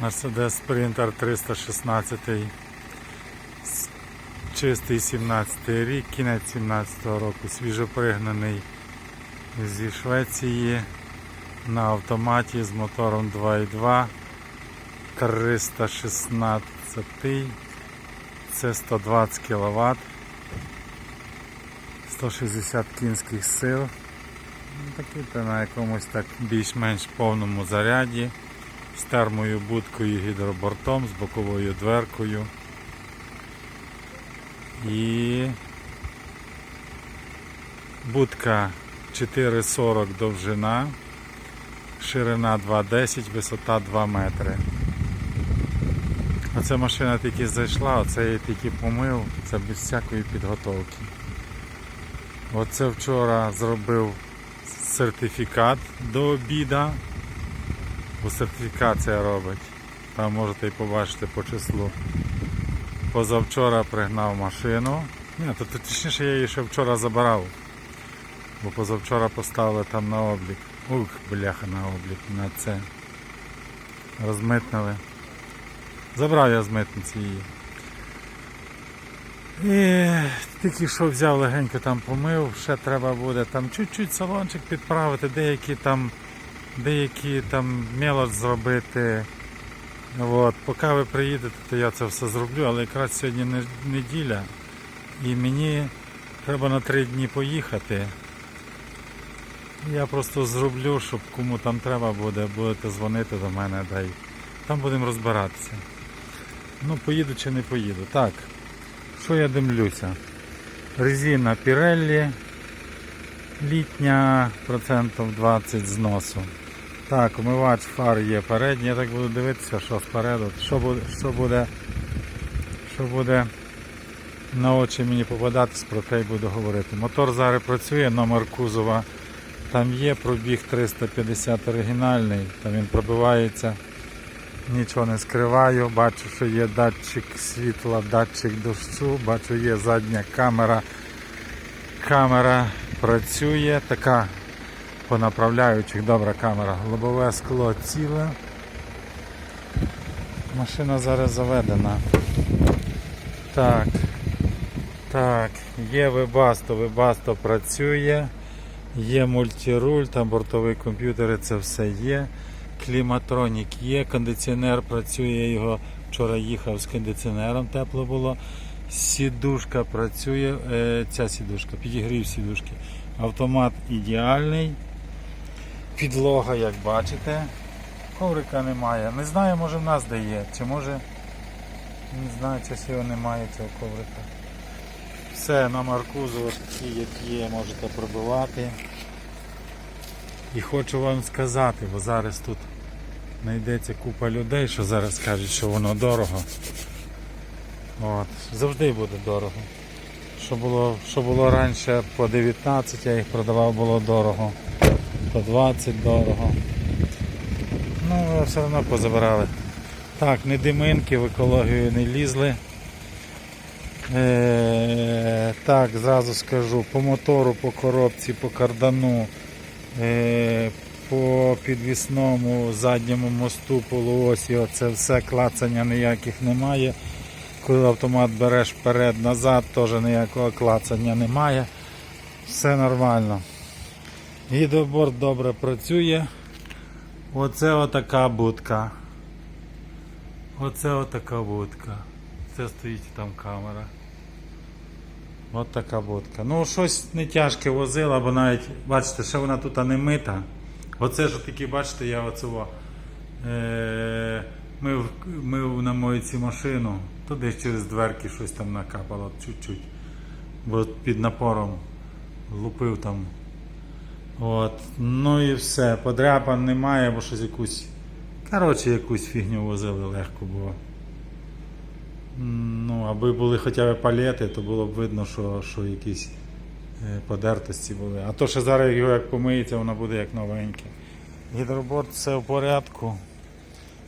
Mercedes Sprinter 316 чистий 17 рік, кінець 17 року, свіжопригнаний зі Швеції на автоматі з мотором 2.2 316 це 120 кВт 160 кінських сил. Ну, Такий то на якомусь так більш-менш повному заряді з термою будкою гідробортом, з боковою дверкою. І будка 4,40 довжина, ширина 2,10, висота 2 метри. Оця машина тільки зайшла, оце я тільки помив, це без всякої підготовки. Оце вчора зробив сертифікат до обіда. Бо сертифікація робить. Там можете і побачити по числу. Позавчора пригнав машину. Ні, то, то точніше я її ще вчора забирав. Бо позавчора поставили там на облік. Ух, бляха на облік, на це. Розмитнили. Забрав я з митниці її. І тільки що взяв легенько там помив, ще треба буде там чуть-чуть салончик підправити, деякі там, деякі там мелоч зробити. От, поки ви приїдете, то я це все зроблю, але якраз сьогодні неділя і мені треба на три дні поїхати. Я просто зроблю, щоб кому там треба буде, будете дзвонити до мене, дай. Там будемо розбиратися. Ну, поїду чи не поїду. Так. Що я дивлюся? Резина Pirelli літня процентів 20 зносу. Так, умивач фар є передній, я так буду дивитися, що спереду. Що буде, що буде, що буде на очі мені попадатись, про те й буду говорити. Мотор зараз працює, номер кузова там є, пробіг 350 оригінальний, там він пробивається. Нічого не скриваю, бачу, що є датчик світла, датчик дощу, бачу, є задня камера. Камера працює, така по направляючих добра камера. Лобове скло ціле. Машина зараз заведена. Так. Так, є Webasto, Webasto працює. Є мультируль, там бортовий комп'ютер, це все є. Кліматронік є, кондиціонер працює, я його вчора їхав з кондиціонером, тепло було. Сідушка працює, е, ця сідушка, підігрів сідушки. Автомат ідеальний. Підлога, як бачите. Коврика немає. Не знаю, може в нас де є, чи може. Не знаю, чи його немає цього коврика. Все, номер кузова такий, як є, можете пробивати. І хочу вам сказати, бо зараз тут знайдеться купа людей, що зараз кажуть, що воно дорого. От. Завжди буде дорого. Що було, що було раніше по 19, я їх продавав, було дорого. По 20 дорого. Ну, все одно позабирали. Так, не диминки, в екологію не лізли. Е, так, зразу скажу, по мотору, по коробці, по кардану, е, по підвісному задньому мосту, полуосі, оце все клацання ніяких немає. Коли автомат береш вперед-назад, теж ніякого клацання немає. Все нормально. Гідроборд добре працює. Оце отака будка. Оце отака будка. Це стоїть там камера. От така будка. Ну, щось не тяжке возила, бо навіть, бачите, ще вона тут не мита. Оце ж таки, бачите, я оцього е, мив, мив на мойці машину, то десь через дверки щось там накапало чуть-чуть. Бо під напором лупив там. От. Ну і все. Подряпан немає, бо щось якусь. Коротше, якусь фігню возили легко було. Ну, аби були хоча б палети, то було б видно, що, що якісь е, подертості були. А то, що зараз його як помиється, воно буде як новеньке. Гідроборд все в порядку.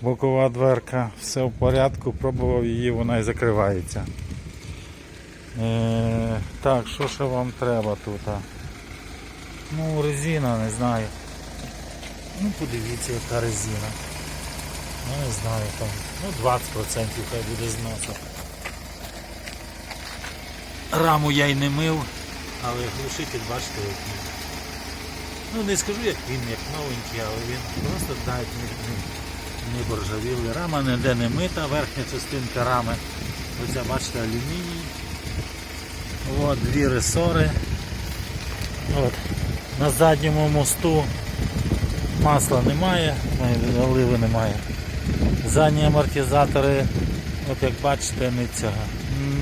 Бокова дверка, все в порядку, пробував її, вона і закривається. Е, так, що ще вам треба тут? Ну, резина, не знаю. Ну, подивіться, яка резина. Ну не знаю там. Ну 20% хай буде зносу. Раму я й не мив, але глушитель, бачите, як він. Ну не скажу як він, як новенький, але він просто навіть не, не боржавілий. Рама ніде не мита, верхня частинка рами. Оця бачите алюміній. От, дві ресори. От. На задньому мосту масла немає, оливи немає. Задні амортизатори, от як бачите, не цього,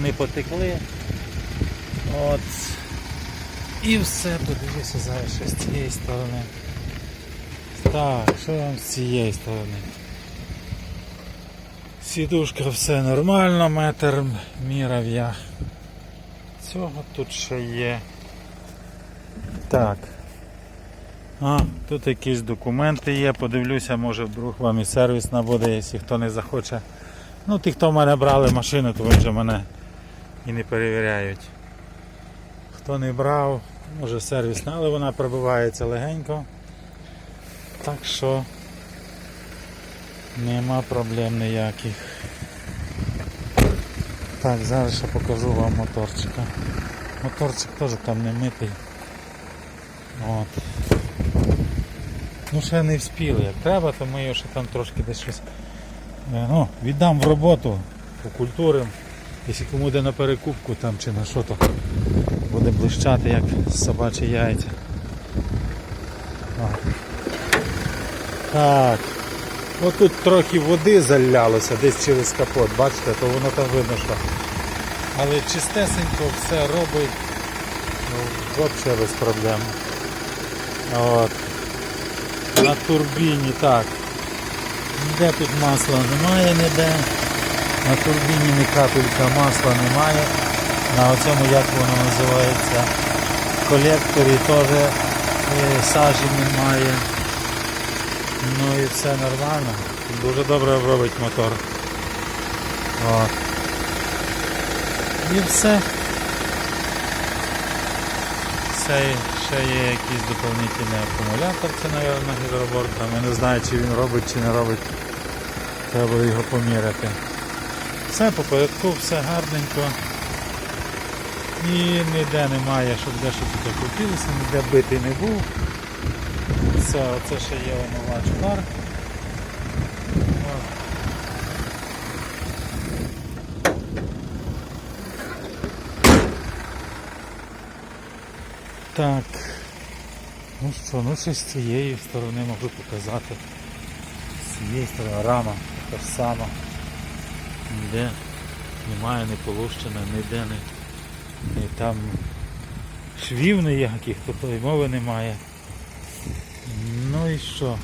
не потекли. От. І все, подивлюся зараз ще з цієї сторони. Так, що вам з цієї сторони? Сідушка все нормально, метр міряв я. Цього тут ще є. Так. А, тут якісь документи є, подивлюся, може вдруг вам і сервісна буде, якщо хто не захоче. Ну, ті, хто в мене брали машину, то вже мене і не перевіряють. Хто не брав, може сервісна, але вона пробивається легенько. Так що нема проблем ніяких. Так, зараз ще покажу вам моторчика. Моторчик теж там не митий. От. Ну ще не вспіли. Як треба, то ми його ще там трошки десь щось е, ну, віддам в роботу, покультурим. Якщо кому йде на перекупку там чи на що то буде блищати як собачі яйця. О. Так. Отут трохи води залялося десь через капот, бачите, то воно там видно, що. Але чистесенько все робить. Ну, взагалі без проблем. От. На турбіні так. Ніде тут масла немає ніде. На турбіні ні капелька масла немає. На оцьому як воно називається. Колекторі теж е, сажі немає. Ну і все нормально. Дуже добре робить мотор. От. І все. Це ще є якийсь доповнительний акумулятор, це, мабуть, на. Я не знаю, чи він робить, чи не робить. Треба його поміряти. Все по порядку, все гарненько. І ніде немає, щоб де що тут крутилося, ніде битий не був. Все, це ще є омивач фар. Так. Ну що, ну ще з цієї сторони можу показати. З цієї сторони рама така ж сама. Ніде немає не полущена, ніде не, не там швів ніяких, тобто і мови немає. Ну і що?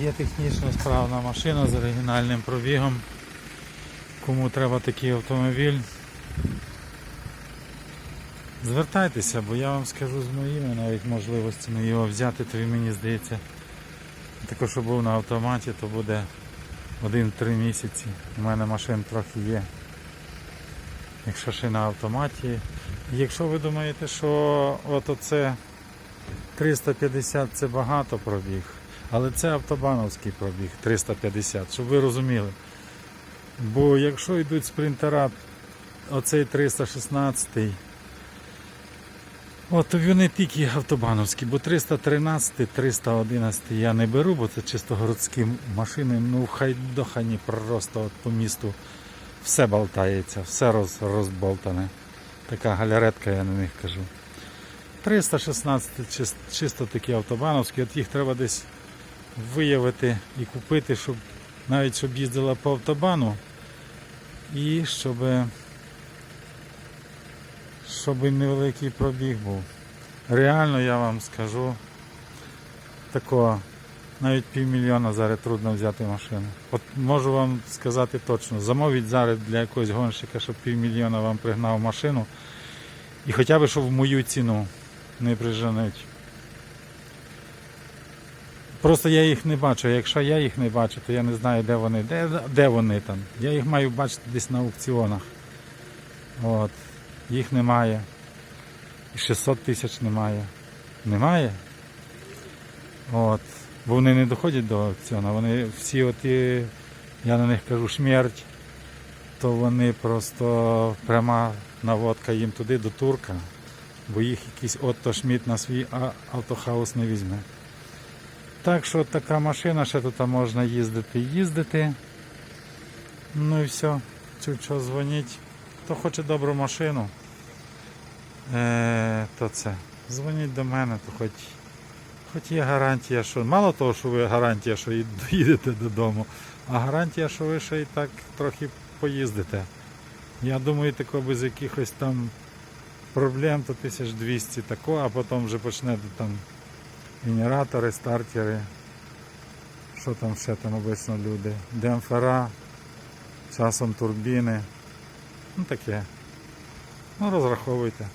Є технічно справна машина з оригінальним пробігом. Кому треба такий автомобіль. Звертайтеся, бо я вам скажу з моїми навіть можливостями його взяти, то він мені здається. Також, що був на автоматі, то буде 1-3 місяці. У мене машин трохи є. Якщо ще на автоматі. Якщо ви думаєте, що от оце 350 це багато пробіг, але це автобановський пробіг 350, щоб ви розуміли. Бо якщо йдуть спринтера, оцей 316 От вони тільки автобановські, бо 313, 311 я не беру, бо це чисто городські машини, ну хай дохані просто от по місту все болтається, все роз, розболтане. Така галеретка, я на них кажу. 316 чис- чисто такі автобановські, от їх треба десь виявити і купити, щоб навіть щоб їздила по автобану і щоб щоб невеликий пробіг був. Реально я вам скажу, такого навіть півмільйона зараз трудно взяти машину. От можу вам сказати точно, замовіть зараз для якогось гонщика, щоб півмільйона вам пригнав машину. І хоча б щоб в мою ціну не приженуть. Просто я їх не бачу. Якщо я їх не бачу, то я не знаю, де вони, де, де вони там. Я їх маю бачити десь на аукціонах. От. Їх немає. І 600 тисяч немає. Немає? От. Бо вони не доходять до аукціону. Вони всі оті, я на них кажу, смерть, то вони просто пряма наводка їм туди до турка, бо їх якийсь Отто Шмідт на свій автохаус не візьме. Так що така машина, ще тут можна їздити, їздити. Ну і все. Чуть що дзвоніть. Хто хоче добру машину, е, то це. Дзвоніть до мене, то хоч, хоч є гарантія, що мало того, що ви гарантія, що доїдете додому, а гарантія, що ви ще і так трохи поїздите. Я думаю, тако без якихось там проблем, то 1200 тако, а потім вже почнете там генератори, стартери. Що там ще там обично люди? Демпфера, часом турбіни. Ну таке. Ну розраховуйте.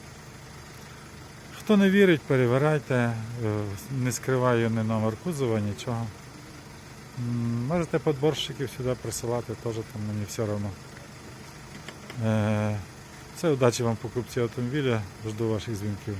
Хто не вірить, перевіряйте. Е, Не скриваю ні номер кузова, нічого. Можете подборщиків сюди присилати, теж там мені все одно. Е, Це удачі вам покупці автомобіля. Жду ваших дзвінків.